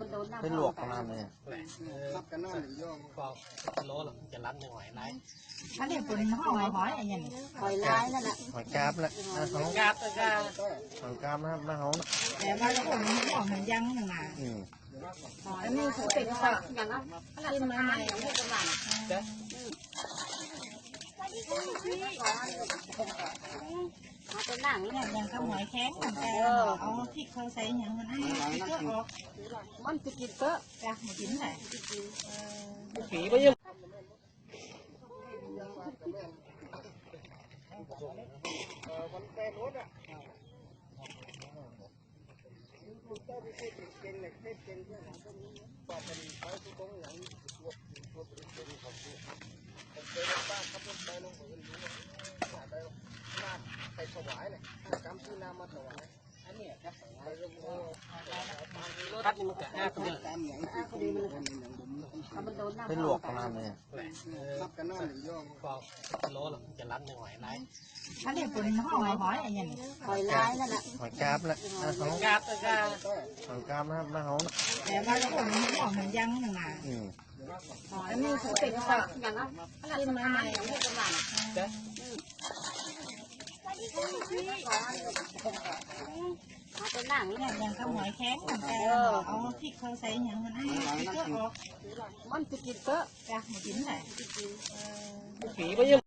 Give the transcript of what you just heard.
ก็ห้าคนเดียวเป็นหลวกประมาณนี้รับกันนอนหนึ่งย่องก็โลละจะรัดไม่ไหวไรถ้าเรียกเป็นห้องหอยอะไรอย่างนี้หอยร้ายนั่นแหละหอยกราบแหละนะเขากาบก็กาบหอยกราบนะครับนะเขานะแต่ว่าเราคนห้องมันยังหนึ่งมาอืมหอยนี่คือเป็นสัตว์อย่างนั้นกินมาใหม่ไม่กำลังจ้ะมาเป็นหนัง เนี่ยยังข้าวหอยแข็งเหมือนกันเอาพริกเขาใส่อย่างมันให้ก็ออก มันจะกินเตอะ จ้ะมากินไหน ผีไม่ยัง วันแปรรถอ่ะเจ้าพี่พูดเก่งเลยเก่ง วายเลยกำซื้อน้ำมาถวายอันนี้ครับไปเรื่องโอ้ตัดมันก็ห้าคนเดียวตามอย่างที่คนคนอย่างผมถ้ามันโดนน้ำเป็นหลวกประมาณนี้รับกันนอหนึ่งย่องก็โลละจะรัดไม่ไหวไรถ้าเรียกเป็นห้องหอยอะไรอย่างนี้หอยร้ายนั่นแหละหอยกาบแหละนะเขากาบก็หอยกาบนะครับนะเขานะแต่ว่าเราคนห้องมันยังหนึ่งมาอืมหอยนี่คือเป็นสัตว์อย่างนั้นกินมาใหม่ไม่กำลังจ้ะมาเหนัง เนี่ยยังข้าวหอยแข็งเหมือนกันเอาพริกเขาใส่อย่างมันให้ก็ออก มันจะกินเตอะ จ้ะมากินไหน ผีไม่ยัง